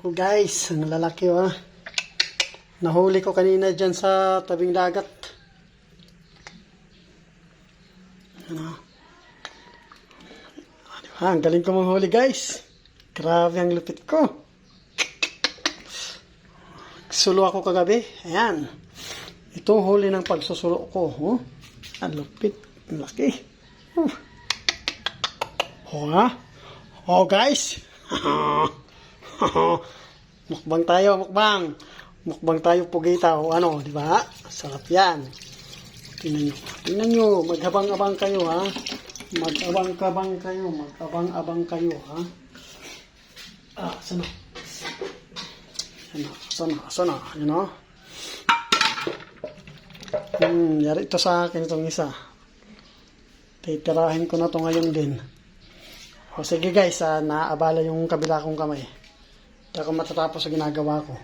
Oh guys, ang lalaki oh. ah. Nahuli ko kanina dyan sa tabing dagat. Ano? Ah, di ba? Ang galing ko manghuli guys. Grabe ang lupit ko. Sulo ako kagabi. Ayan. Ito huli ng pagsusulo ko. Oh. Ang lupit. Ang laki. Oh. Oh, ha? Oh, guys. mukbang tayo, mukbang. Mukbang tayo pugita o ano, di ba? Sarap yan. Tingnan nyo. Tingnan nyo. Maghabang-abang kayo, ha? Mag-abang-kabang kayo. Mag-abang-abang kayo, ha? Ah, sana. Sana, sana, sana. You know? Hmm, yari ito sa akin itong isa. Titirahin ko na to ngayon din. O sige guys, ah, naabala yung kabila kong kamay. Ako matatapos sa ginagawa ko.